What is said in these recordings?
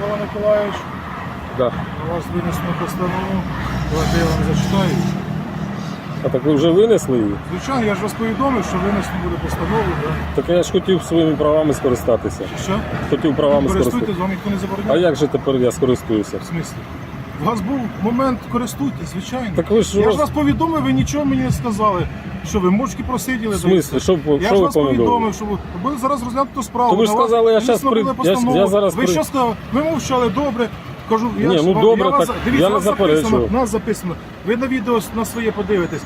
Микола Миколаївич, Да. на вас винесено постанову. Давайте я вам зачитаю. А так ви вже винесли її? Звичайно, я ж вас повідомив, що винесено буде постанову. Да? Так я ж хотів своїми правами скористатися. Що? Хотів правами скористатися. Користуйтесь, вам ніхто не А як же тепер я скористуюся? В смислі? У вас був момент, користуйтесь, звичайно. Так ви ж я вас- ж вас повідомив, ви нічого мені не сказали. Що ви мовчки просиділи? В смислі? Що, ви- Я що ж ви вас повідомив? повідомив, що ви ви зараз розглянути справу. То ви ж На вас сказали, я винесено при- буде я постанову. я зараз Ви при- що сказали? Ви мовчали, добре. Кажу, я Ні, ж ну вам- добре, я вас, так дивіться, я не нас записано, нас записано. Ви на відео на своє подивитесь.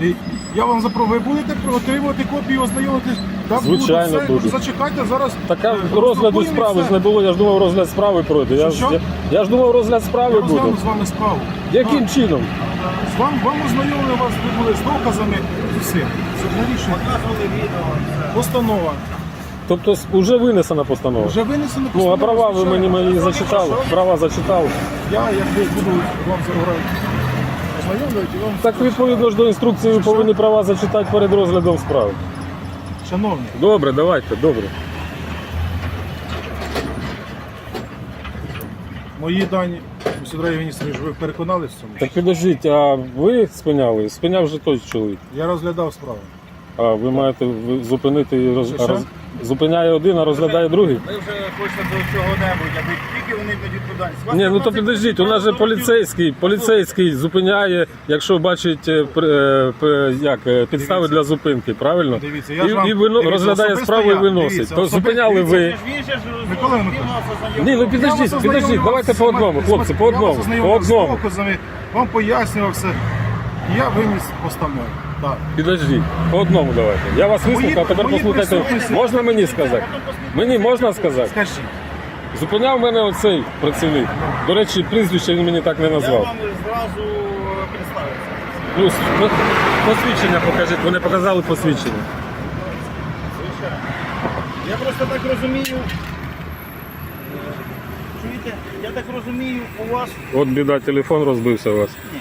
І Я вам запро... ви будете отримувати копію, ознайомитись. Так Звичайно, буду. Все, буду. Зачекайте зараз. Така е, розгляду справи ж не було, я ж думав, розгляд справи пройде. Я, ж- Що? я, я ж думав, розгляд Я справи буде. розгляну з вами справу. Яким чином? З вам, вам ознайомили вас, ви були з доказами і все. Це вирішує. Постанова. Тобто с- вже винесена постанова. Вже винесено Ну, а права ви звичайно. мені мені зачитали. Права зачитали. Я якби буду вам зараз ознайомлювати, і вам Так відповідно ж до інструкції ви повинні права зачитати перед розглядом справи. шановні, Добре, давайте, добре. мої дані, Сергій Вінісович, ви переконались в цьому? Так підождіть, а ви спиняли? Спиняв вже той чоловік. Я розглядав справу. А ви маєте ви- зупинити і роз... Що? роз- зупиняє один, а розглядає другий. Ви вже хочете до чого-небудь, аби тільки вони відповідальність. Вас Ні, ну то 15 підождіть, у нас же поліцейський, поліцейський зупиняє, якщо бачить е, е, як, е, підстави Дивіться. для зупинки, правильно? Дивіться, я ж вам- і і вино- дивіться, розглядає особисто справу і я, виносить. дивіться, То зупиняли дивіться, ви. Він ж Микола. Ні, ну підождіть, підождіть, давайте по одному, хлопці, по одному, по одному. вам пояснював все. І Я виніс постанову. Так. Підождіть, по одному давайте. Я вас вислухав, тепер мої послухайте. Можна мені сказати? Мені можна сказати? Скажіть. Зупиняв мене оцей працівник. До речі, прізвище він мені так не Я назвав. вам зразу представився. Ну, с- по- посвідчення покажіть, вони показали посвідчення. Звичайно. Я просто так розумію. е, Чуєте, я так розумію, у вас От біда, телефон розбився у вас. ні.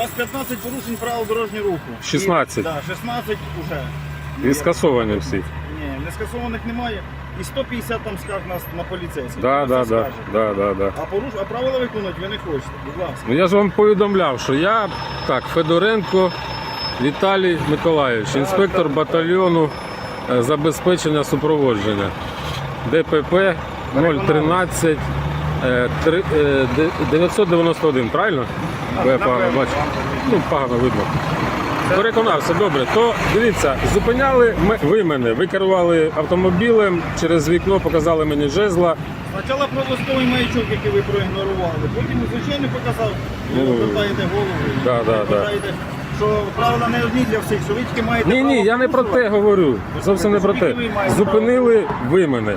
У вас 15 порушень правил дорожнього руху. 16. Так, 16 уже. І скасовані всі. Ні, не скасованих немає. І 150 там скарг нас на поліцейських. Да, да, да, да, да, да. А поруш, а правила виконувати ви не хочете. Будь ласка. Ну я ж вам повідомляв, що я так, Федоренко Віталій Миколайович, інспектор батальйону е, забезпечення супроводження ДПП 013 е, три- е, де- 991, правильно? Бо я погано бачу. Ну, погано видно. Переконався, добре. То дивіться, зупиняли ми- ви мене, ви керували автомобілем, через вікно показали мені жезла. Спочатку проблисковий маячок, який ви проігнорували, потім звичайно показав, ви Ну, обертаєте голову. да, да, да. що правила не одні для всіх, що ви тільки маєте Ні, ні, я не про те порушувати. говорю. Зовсім не про те. Зупинили ви мене.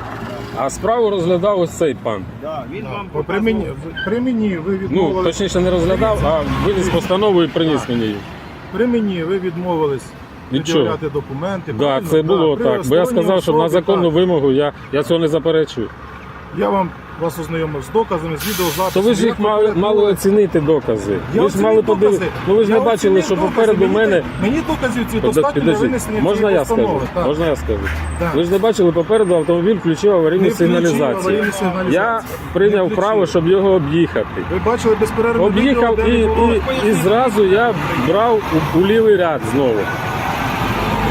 А справу розглядав ось цей пан. Да, він вам Бо При мені, при мені ви Ну, точніше не розглядав, а виніс постанову і приніс мені її. При мені ви відмовились Від чого? пред'являти документи. Так, правильно? це було при так. Бо я сказав, що на законну так. вимогу я, я цього не заперечую. Я вам вас ознайомив з доказами, з відеозаписом. То ви ж їх мали, мали оцінити докази. Я ви ж мали подивитися. Ну ви ж Я не бачили, що попереду Мені мене. Мені доказів ці достатньо для винесення можна я скажу? Так. Можна я скажу? Так. Ви ж не бачили попереду автомобіль включив аварійну сигналізацію. Я прийняв Не право, щоб його об'їхати. Ви бачили безперервне Об'їхав і, де і, і зразу я брав у, у лівий ряд знову.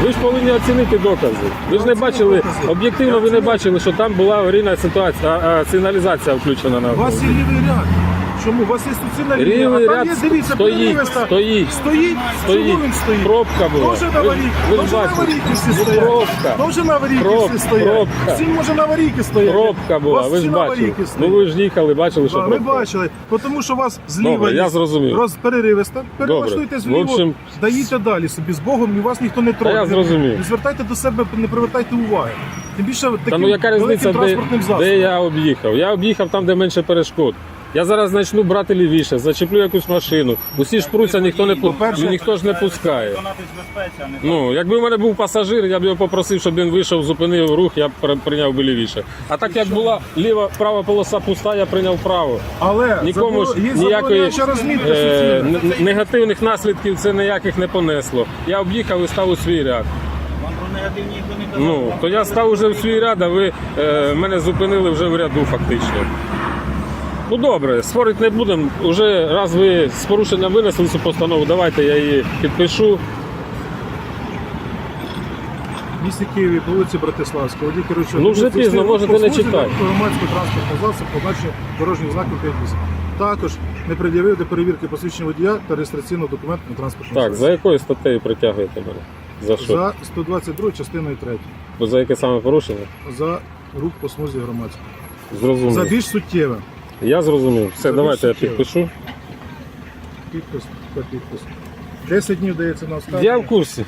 Ви ж повинні оцінити докази. Ви ж не бачили, об'єктивно ви не бачили, що там була аварійна ситуація, а, а сигналізація включена на У вас є лівий ряд. Чому? У вас є суцільна лінія, а там ряд є, дивіться, стоїть, переривиста. стоїть. Стоїть? Стоїть. Чому він стоїть? Пробка була. Тоже на Ви- аварійці. ви Тоже на бачите. всі Ну, стоять. пробка. Тоже на аварійці Проб- всі стоять. пробка. Всі може на аварійці стоять. Пробка була, ви ж бачили. Ну ви ж їхали, бачили, що Да, Ми пробка. бачили, тому що у вас зліва Добре, я є зрозумів. роз переривиста, перелаштуйте В зліво, общем, даїте далі собі з Богом, і вас ніхто не трогає. я зрозумів. Не звертайте до себе, не привертайте уваги. Тим більше таким Та ну яка великим різниця, де, транспортним засобом. де я об'їхав? Я об'їхав там, де менше перешкод. Я зараз почну брати лівіше, зачеплю якусь машину. Усі ж пруться, ніхто не пу- ніхто ж не пускає. Ну, якби в мене був пасажир, я б його попросив, щоб він вийшов, зупинив рух, я б при- прийняв би лівіше. А так як була ліва, права полоса пуста, я прийняв право. Але Нікому ж забор- є ніякої забороняюча розмітка е, суцільна. н- негативних наслідків це ніяких не понесло. Я об'їхав і став у свій ряд. Вам про негативні ніхто не казав. Ну, то я став уже в свій ряд, а ви е, мене зупинили вже в ряду фактично. Ну добре, спорити не будемо. Уже раз ви з порушенням винесли цю постанову, давайте я її підпишу. В місті Києві, по вулиці Братиславська, водій керуючого Ну, вже пізно, можете не читати. Громадського транспортного засобу, побачення дорожніх знаків 5 Також не пред'явив до перевірки посвідчення водія та реєстраційного документу на транспортному Так, за якою статтею притягуєте мене? За що? За 122 частиною 3. Бо за яке саме порушення? За рух по смузі громадського. За більш суттєве. Я зрозумів. Все, давайте я підпишу. Підпис та підпис. 10 днів дається на оскарження. Я в курсі.